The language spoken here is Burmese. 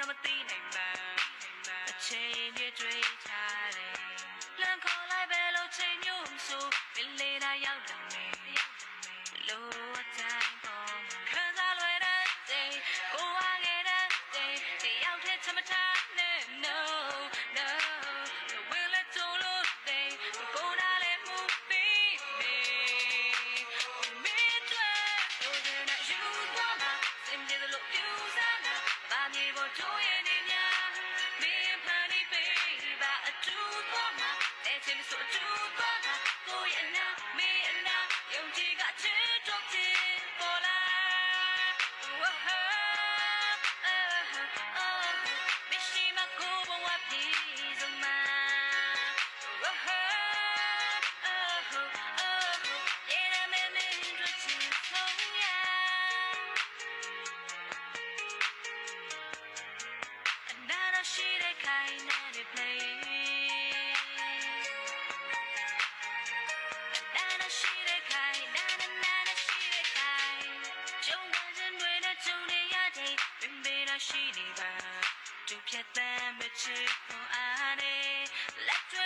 တော့မသိနိုင်မှအချိန်ကြီးတွေ့ထားတယ်လမ်းခေါ်လိုက်ပဲလို့ချိန်ညို့ဆိုမလေးနာရောက်လာမယ်လို့တိုင်းပေါ်ခံစားလွယ်တဲ့တဲ့ကိုဝါငယ်တဲ့တဲ့တယောက်တည်းချမထား ဘာ ရရှိနေပါသူဖြတ်တမ်းမချစ်ခွန်အားနဲ့လက်တွေ့